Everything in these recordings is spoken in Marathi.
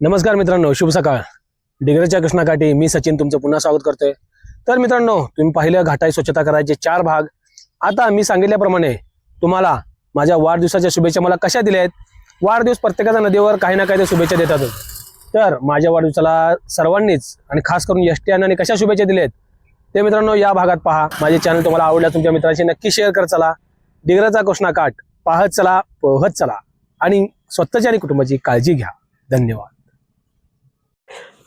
नमस्कार मित्रांनो शुभ सकाळ. डिग्रजच्या कृष्णाकाठी मी सचिन तुमचं पुन्हा स्वागत करतोय. तर मित्रांनो तुम्ही पाहिलं घाटाई स्वच्छता करायचे चार भाग. आता मी सांगितल्याप्रमाणे तुम्हाला माझ्या वाढदिवसाच्या शुभेच्छा मला कशा दिल्या आहेत? वाढदिवस प्रत्येकाच्या नदीवर काही ना काही शुभेच्छा देतातच. तर माझ्या वाढदिवसाला सर्वांनीच आणि खास करून एस टी कशा शुभेच्छा दिल्या आहेत? ते मित्रांनो या भागात पहा. माझे चॅनल तुम्हाला आवडल्या तुमच्या मित्रांशी नक्की शेअर कर चला. डिग्रजचा कृष्णाकाठ पाहत चला पोहत चला. आणि स्वतःची आणि कुटुंबाची काळजी घ्या. धन्यवाद.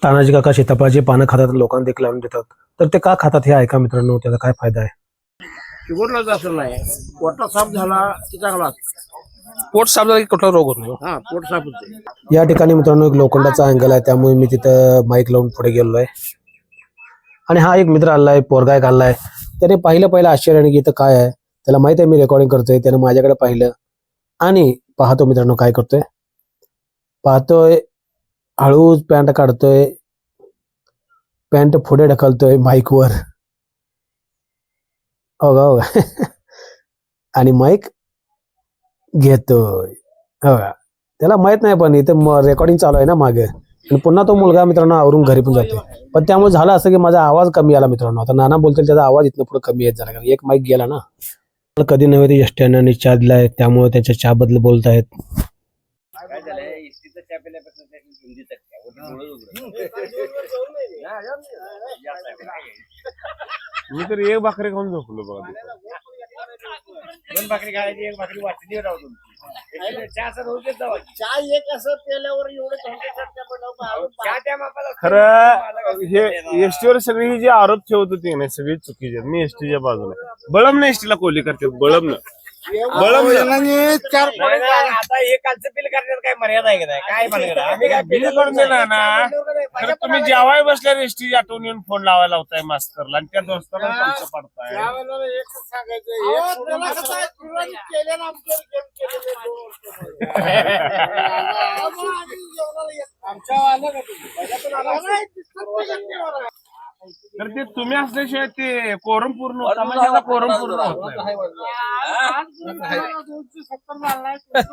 तानाजी काका सीताफळाची पानं खातात लोकांना देखील लावून देतात. तर ते का खातात हे ऐका मित्रांनो त्याचा काय फायदा आहे? शुगरलाच असं नाही. पोटा साफ झाला की चांगला पोट साफ झाला की कुठला रोग होत नाही हा. पोट साफ होते. या ठिकाणी मित्रांनो एक लोखंडाचा अँगल आहे त्यामुळे मी तिथं माईक लावून पुढे गेलो आहे. आणि हा एक मित्र आलाय पोरगा एक आलाय त्याने पाहिलं पहिलं आश्चर्याने की इथं काय आहे. त्याला माहीत आहे मी रेकॉर्डिंग करतोय. त्याने माझ्याकडे पाहिलं. आणि पाहतो मित्रांनो काय करतोय. पाहतोय हळूच पॅन्ट काढतोय पॅन्ट पुढे ढकलतोय माईकवर. हो का हो का? आणि माईक घेतोय. हो का त्याला माहीत नाही पण इथं रेकॉर्डिंग चालू आहे ना मागे. आणि पुन्हा तो मुलगा मित्रांनो आवरून घरी पण जातो पण त्यामुळे झालं असं की माझा आवाज कमी आला मित्रांनो. आता नाना बोलतील त्याचा आवाज इथनं पुढे कमी येत झाला. कारण एक माईक गेला ना. कधी नव्हे ते यष्ट्याने चहा आहे त्यामुळे त्याच्या चहा बोलत बोलतायत काय झालंय एसटीचा चहा पिल्यापासून त्याची हिंदी. मी तर एक भाकरी खाऊन झोपलो बघा दोन भाकरी खायची एक भाकरी राहू तुमची चहा असं. चहा एक असं पेल्यावर एवढं खरं हे एसटीवर सगळी ही जी आरोप ठेवत होती ना सगळी चुकीची. मी एसटीच्या बाजूला बळम ना एसटीला कोली करते बळम ना. बळम चार नाही, नाही, आता हे कालचं बिल करण्यात काय मर्यादा आहे का नाही? काय म्हणणार आम्ही काय बिल करून देणार ना? खरं तुम्ही जेवाय बसल्या एसटी आठवून येऊन फोन लावायला लावताय मास्तरला आणि त्या दोस्ताला पंच पडताय. तर ते तुम्ही असल्याशिवाय ते कोरम पूर्ण होत. समाजाचा कोरम पूर्ण होत. नाही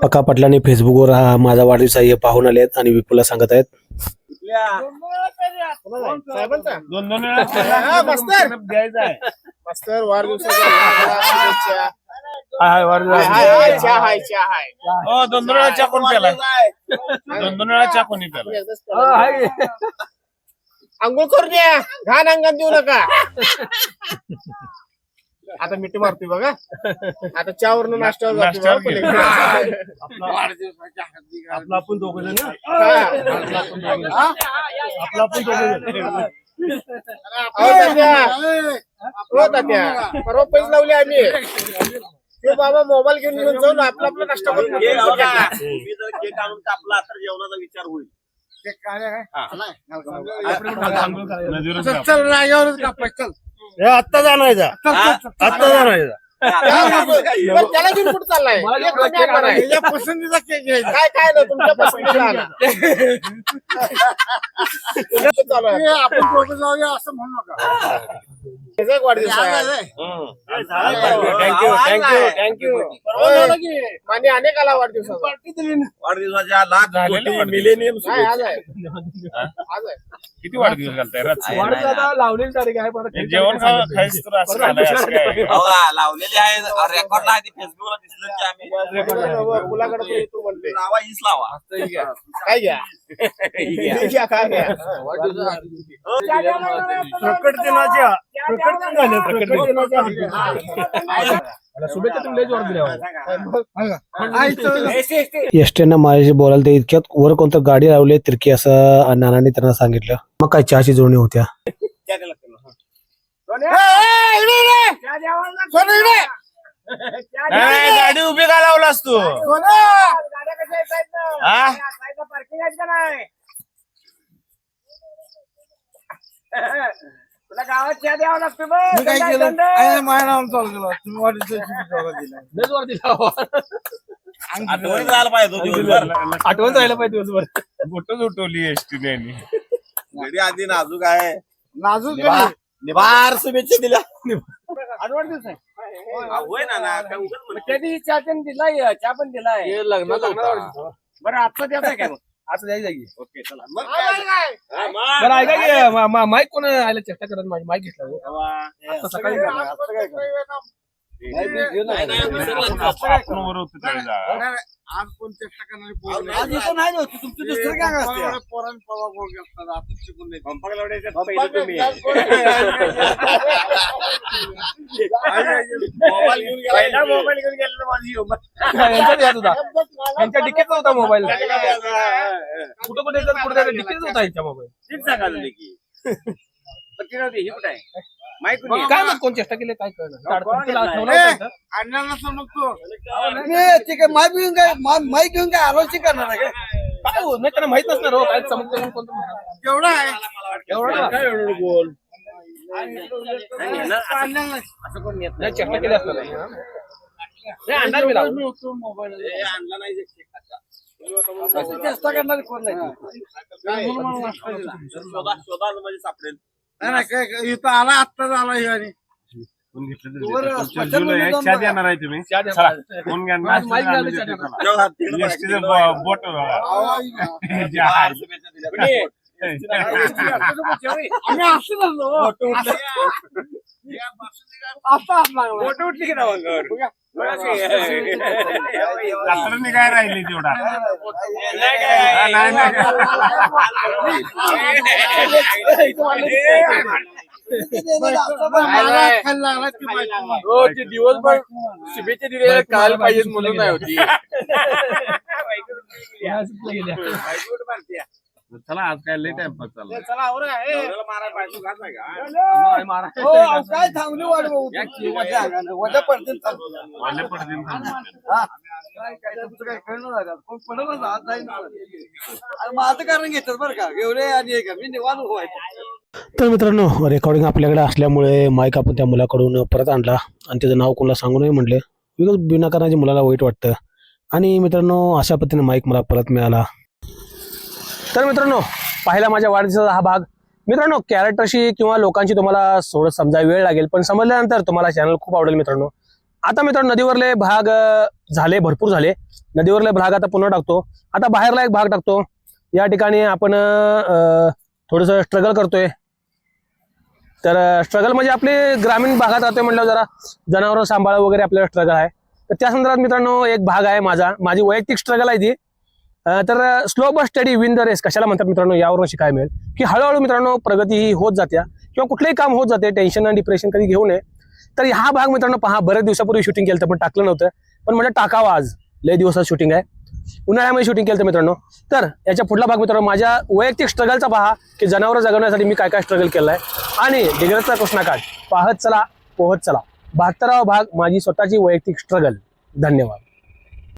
पक्का पटलाने फेसबुकवर हा माझा वाढदिवस आहे हे पाहून आले आहेत आणि विपुलला सांगत आहेत. दोन दोन वेळा मास्तर. द्यायचा आहे. मास्तर वाढदिवसाच्या हाय, हाय, वाढदिवस. हाय, हाय, चहा हाय, चहा हाय. हो दोन दोन वेळा चहा कोण प्याला दोन दोन वेळा चहा कोणी प्याला आंघोळ करून या. घाण अंगण देऊ नका. आता मिठी मारतोय बघा. आता चहावरनं नाश्त्यावर जातोय नाश्त्यावर बघा, गेलो. पलीकडे. आपला आपण दोघं जण. हा. आपला आपण दोघं जण. अहो, तात्या. हो तात्या. परवा पैसे लावले आम्ही. ते बाबा मोबाईल घेऊन घेऊन जाऊन आपला आपला नाश्ता करून हे घेतो. बघा, मी जर केक आणून कापला तर जेवणाचा विचार होईल. नदीवरच आत्ता जाणायचा आत्ता जाणायचा पण त्याला घेऊन कुठं चाललाय? एक कमी आणणार आहे. पसंतीचा केक घ्यायचा. काय काय ना तुमच्या पसंतीला आणा. कुठं चालू आहे? आपण दोघं जाऊया असं म्हणू नका. त्याचा एक वाढदिवस आहे. थँक्यू थँक्यू थँक्यू परवा झाला की माने अनेक आला वाढदिवसाचा वाढदिवसाच्या लाख झालेले कोटी वाढदिवस. मिलेनियम नाही, आज आहे. आज आहे. किती वाढदिवस घालताय? रात्री लावलेली तारीख आहे पण जेवण खा- खायचं तर असं झालंय असं काय लावलेले आहे. फेसबुकला दिसलं की आम्ही. मुलाकडे म्हणते. लावा हीच लावा. काय घ्या? हे घ्या. काय घ्या? प्रकट दिनाच्या प्रकट दिन झालं प्रकट दिनाच्या शुभेच्छा माझ्याशी बोलायला ते इतक्यात वर कोणतं गाडी लावली तिरकी असं नानाने त्यांना सांगितलं मग काय चहाची जोडणी होत्या गाडी उभी का लावलास तू पार्किंग तुला गावात चहा द्यावा लागतो बघ. मी काय दंड, केलं? दंड. आहे माझ्या नावानं चालू केलं. तुम्ही वाढदिवसाची चालू दिला आठवण झालं पाहिजे तो दिवसभर. आठवण राहिलं पाहिजे दिवसभर. बोटच उठवली एसटीने. घडी आधी नाजूक आहे. नाजूक निभा- निभार शुभेच्छा दिल्या. आज वाढदिवस आहे. होय ना ना. काय उगाच म्हणत. कधी चहा पण दिलाय चहा पण दिलाय. लग्न बरं आजचा द्यायचा काय मग? आता जाई जागी ओके चला काय? बरं ऐका की मा- मा- माईक कोण आयला चेष्टा करत माझी माईक घेतला हो. आता सकाळी. आज. आज कोण चेष्टा करणारी पोरं नाही. आज इथं नाही होती तुमची दुसरी काय असते पोरांनी पवा आता शिकून नाही तुम्ही मोबाईल घेऊन गेला. पहिला मोबाईल घेऊन गेलेला यांच्या डिक्कीत होता मोबाईल कुठं कुठे कुठे डिक्कीत होता यांच्या मोबाईल तीच जागा झाली की ही कुठे आहे? काय मग कोण चेष्टा केली काय कळलं? अण्णांना समजतो ते. काय माईक घेऊन काय माईक घेऊन काय आरोची करणार आहे काय? हो? नाही त्यांना माहीत नसणार हो काय समजतं म्हणून कोणतं. केवढा आहे? काय एवढं बोल? नाही, ना, असं- अण्णांना असं कोण येत नाही. चेष्टा केली असणार हा. मी. हे आणला नाही चेष्टा. करणारी कोण नाही? म्हणजे सापडेल. नाही, नाही काय काय, इथं आला आत्ताच आला हे आणि कोण घेतलं तरी वर देतो. तुमच्या स्पेशल जुलै आहे. जाऊन चहा बघा. देणार आहे तुम्ही चहा द्या चला. मला. कोण घेणार माझं माईक नाश्ता झालं, देतो चहा चला. जेव्हा तिकडं एसटीचं ब- बोट बघा. जहाज. आम्ही असं झालो आता असला फोटो उठली की नाव रात्रांनी काय राहिले तेवढा? हा, नाही, नाही. हो ते दिवसभर शुभेच्छा दिले काल पाहिजे म्हणून नाही होती. चला आज काय लेट आहे पण चला आवरा. हो काय थांबली वाट बघू तुमची. वजा वजा पडतील थांबली. वाले पडतील थांबतील. हा. काय काय तुमचं काय कळलं झालं कोण पडलं आज जाईन. अरे माझं कारण घेतात बरं का? एवढे आणि हे का? मी निवांत व्हायचं तर मित्रांनो रेकॉर्डिंग आपल्याकडे असल्यामुळे माईक आपण त्या मुलाकडून परत आणला. आणि त्याचं नाव कोणाला सांगू नये म्हणले बिकॉज विनाकारणाची मुलाला वाईट वाटतं. आणि मित्रांनो अशा पद्धतीने माईक मला परत मिळाला. तर मित्रांनो पाहिला माझ्या वाढदिवसाचा हा भाग. मित्रांनो कॅरेक्टरशी किंवा लोकांशी तुम्हाला थोडं समजा वेळ लागेल पण समजल्यानंतर तुम्हाला चॅनल खूप आवडेल मित्रांनो. आता मित्रांनो नदीवरले भाग झाले भरपूर झाले. नदीवरले भाग आता पुन्हा टाकतो. आता बाहेरला एक भाग टाकतो. या ठिकाणी आपण थोडंसं स्ट्रगल करतोय. तर स्ट्रगल म्हणजे आपले ग्रामीण भागात राहतोय म्हटलं जरा जनावरं सांभाळ वगैरे आपल्याला स्ट्रगल आहे. तर त्या संदर्भात मित्रांनो एक भाग आहे माझा. माझी वैयक्तिक स्ट्रगल आहे ती. तर slow but steady win the race कशाला म्हणतात मित्रांनो यावरून शिकायला मिळेल? की हळूहळू मित्रांनो प्रगती ही होत जात्या किंवा कुठलंही काम होत जाते टेन्शन आणि डिप्रेशन कधी घेऊ नये. तर हा भाग मित्रांनो पहा बऱ्याच दिवसापूर्वी शूटिंग केलं पण टाकलं नव्हतं. पण म्हणजे टाकावं आज. लय दिवसात शूटिंग आहे. उन्हाळ्यामध्ये शूटिंग केलं मित्रांनो. तर याच्या पुढला भाग मित्रांनो माझ्या वैयक्तिक स्ट्रगलचा पहा की जनावरं जगवण्यासाठी मी काय काय स्ट्रगल केलं आहे आणि डिग्रजचा कृष्णाकाठ पाहत चला पोहत चला. बहात्तरावा भाग माझी स्वतःची वैयक्तिक स्ट्रगल धन्यवाद.